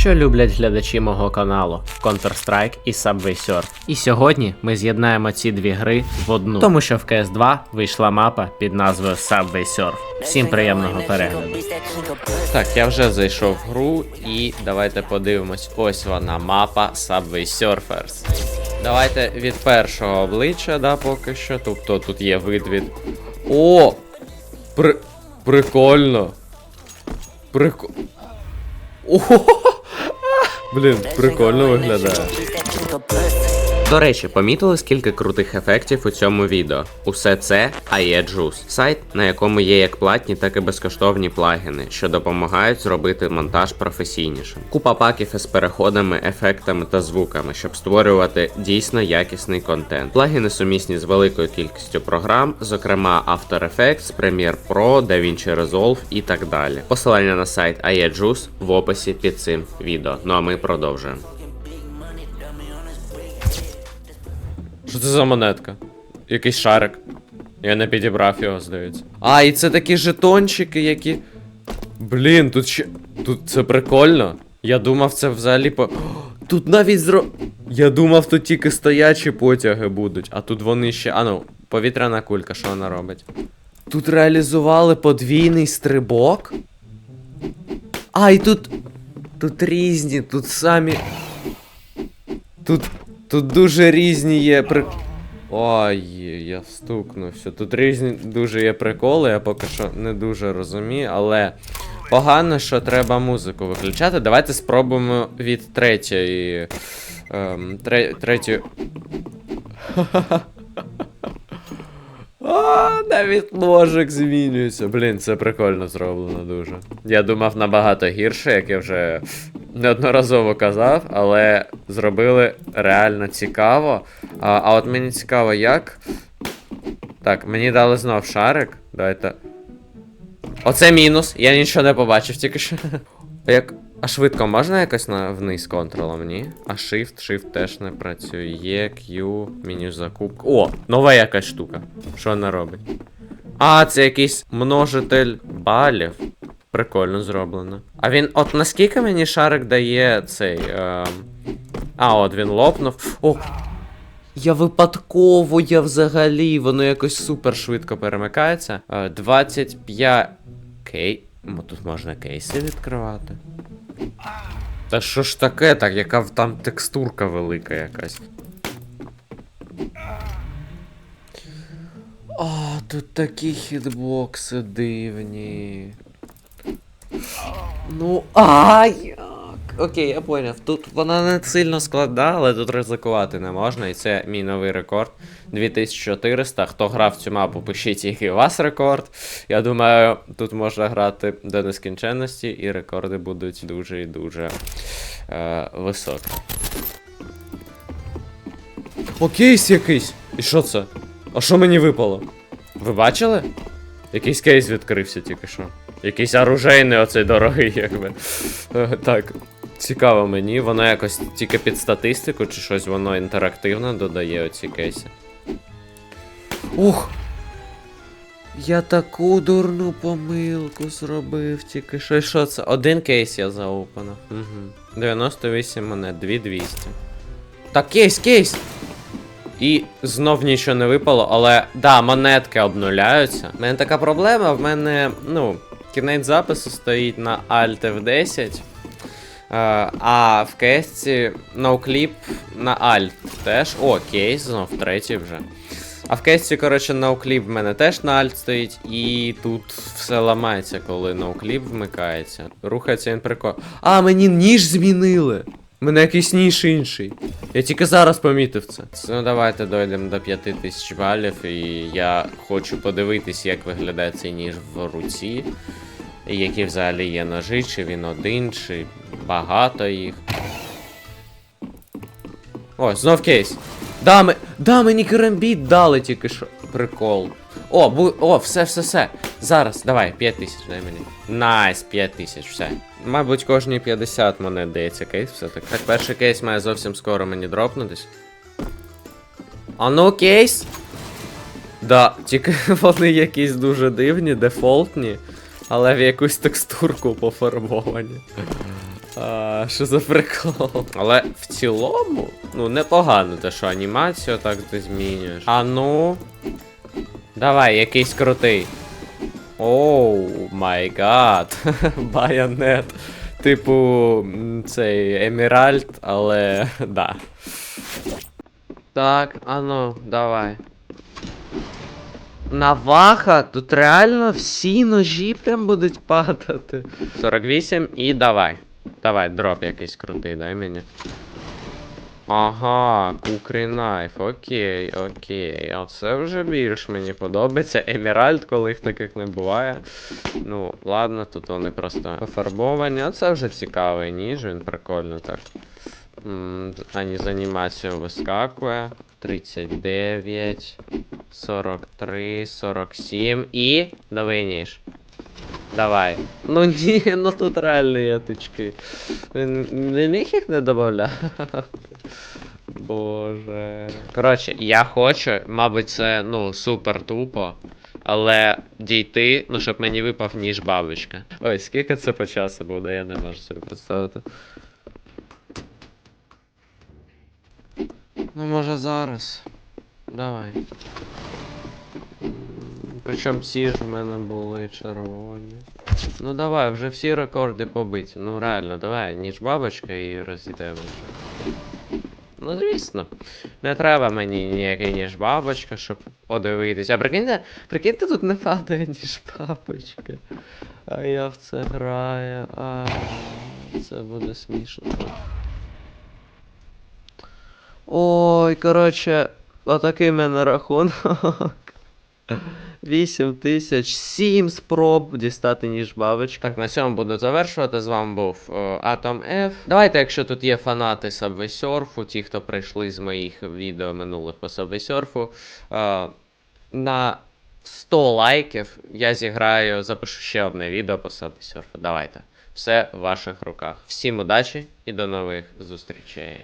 що люблять глядачі мого каналу Counter-Strike і Subway Surf. І сьогодні ми з'єднаємо ці дві гри в одну, тому що в CS2 вийшла мапа під назвою Subway Surf. Всім приємного перегляду. Так, я вже зайшов в гру і давайте подивимось. Ось вона, мапа Subway Surfers. Давайте від першого обличчя, да, поки що. Тобто тут є вид від. О! При... Прикольно. Прикольно. Ого! Блін, прикольно виглядає. До речі, помітили скільки крутих ефектів у цьому відео. Усе це AE Juice, сайт, на якому є як платні, так і безкоштовні плагіни, що допомагають зробити монтаж професійнішим. Купа паків із переходами, ефектами та звуками, щоб створювати дійсно якісний контент. Плагіни сумісні з великою кількістю програм, зокрема After Effects, Premiere Pro, DaVinci Resolve і так далі. Посилання на сайт AE Juice в описі під цим відео. Ну а ми продовжуємо. Що це за монетка? Якийсь шарик. Я не підібрав його, здається. А, і це такі жетончики, які. Блін, тут ще. Тут це прикольно. Я думав, це взагалі по. Тут навіть зро. Я думав, тут тільки стоячі потяги будуть, а тут вони ще. А ну, повітряна кулька, що вона робить? Тут реалізували подвійний стрибок. А, і тут. Тут різні, тут самі. Тут. Тут дуже різні є при. Ой, я стукнувся. Тут різні дуже є приколи, я поки що не дуже розумію, але погано, що треба музику виключати. Давайте спробуємо від третьої. Ем, тре, третьої. А, навіть ложик змінюється. Блін, це прикольно зроблено дуже. Я думав набагато гірше, як я вже неодноразово казав, але зробили реально цікаво. А, а от мені цікаво, як. Так, мені дали знов шарик. Давайте. Оце мінус. Я нічого не побачив, тільки що. А Як. А швидко можна якось на вниз контролом, ні? А Shift, Shift теж не працює. Q, меню закупка. О, нова якась штука. Що вона робить? А, це якийсь множитель балів. Прикольно зроблено. А він. От наскільки мені шарик дає цей. Ем... А, от він лопнув. О! Я випадково, я взагалі, воно якось супер швидко перемикається. Е, 25 кей. Тут можна кейси відкривати. Та що ж таке, так, яка там текстурка велика якась. А, тут такі хітбокси дивні. Ну, а як? Окей, я поняв. Тут вона не сильно складна, але тут ризикувати не можна. І це мій новий рекорд. 2400. Хто грав цю мапу, пишіть, який у вас рекорд. Я думаю, тут можна грати до нескінченності, і рекорди будуть дуже і дуже е, високі. О, кейс якийсь! І що це? А що мені випало? Ви бачили? Якийсь кейс відкрився тільки що. Якийсь оружейний оцей дорогий, якби. Е, Так. Цікаво мені, воно якось тільки під статистику чи щось воно інтерактивно додає оці кейси. Ух! Я таку дурну помилку зробив тільки що. Що це? Один кейс я заопанив. Угу. 98 монет, 2200. Так, кейс, кейс! І знов нічого не випало, але да, монетки обнуляються. У мене така проблема, в мене, ну, кінець запису стоїть на Alt F10. Е, а в кесті ноукліп на Alt теж. О, кейс, знов третій вже. А в кесті, коротше, ноукліп в мене теж на Alt стоїть, і тут все ламається, коли ноукліп вмикається. Рухається він прикол. А, мені ніж змінили! Мене якийсь ніж інший. Я тільки зараз помітив це. Ну давайте дойдемо до 5000 балів, і я хочу подивитись, як виглядає цей ніж в руці. Які взагалі є ножі, чи він один, чи багато їх. О, знов кейс. Да, ми... да, мені керамбіт дали тільки що. Прикол. О, бу... О, все, все, все. Зараз, давай, 5 тисяч дай мені. Найс, 5 тисяч, все. Мабуть, кожні 50 монет дається кейс, все так. Так, перший кейс має зовсім скоро мені дропнутись. А ну, кейс. Да, тільки вони якісь дуже дивні, дефолтні, але в якусь текстурку пофарбовані. А, що за прикол? Але в цілому, ну, непогано те, що анімацію так ти змінюєш. А ну. Давай, якийсь крутий. Оу, май гад. Байонет. Типу, цей Еміральд, але да. Так, а ну, давай. Наваха, тут реально всі ножі прям будуть падати. 48 і давай. Давай, дроп якийсь крутий, дай мені. Ага, Кукрінайф, окей, окей. А це вже більш мені подобається. Еміральд, коли їх таких не буває. Ну, ладно, тут вони просто пофарбовані, а це вже цікавий ніж, він прикольно так. Ані з анімацією вискакує. 39, 43, 47 і. Давай ніж. Давай. Ну ні, ну тут реально є тички. Не міг їх не додавати? Боже. Коротше, я хочу, мабуть, це ну супер тупо. Але дійти, ну щоб мені випав ніж бабочка. Ой, скільки це по часу буде, я не можу собі представити. Ну, може зараз. Давай. Причому ці ж в мене були червоні. Ну давай, вже всі рекорди побиті. Ну реально, давай, ніж бабочка і розійдемо вже. Ну звісно. Не треба мені ніякий ніж бабочка, щоб подивитися. А прикиньте, прикиньте, тут не падає ніж бабочка. А я в це граю. А, це буде смішно. Ой, коротше, отакий в мене рахунок. 8 тисяч, 7 спроб дістати ніж бабочка. Так, на цьому буду завершувати. З вами був е, Atom F. Давайте, якщо тут є фанати Subway ті, хто прийшли з моїх відео минулих по Subway е, на 100 лайків я зіграю, запишу ще одне відео по Subway Surf. Давайте. Все в ваших руках. Всім удачі і до нових зустрічей.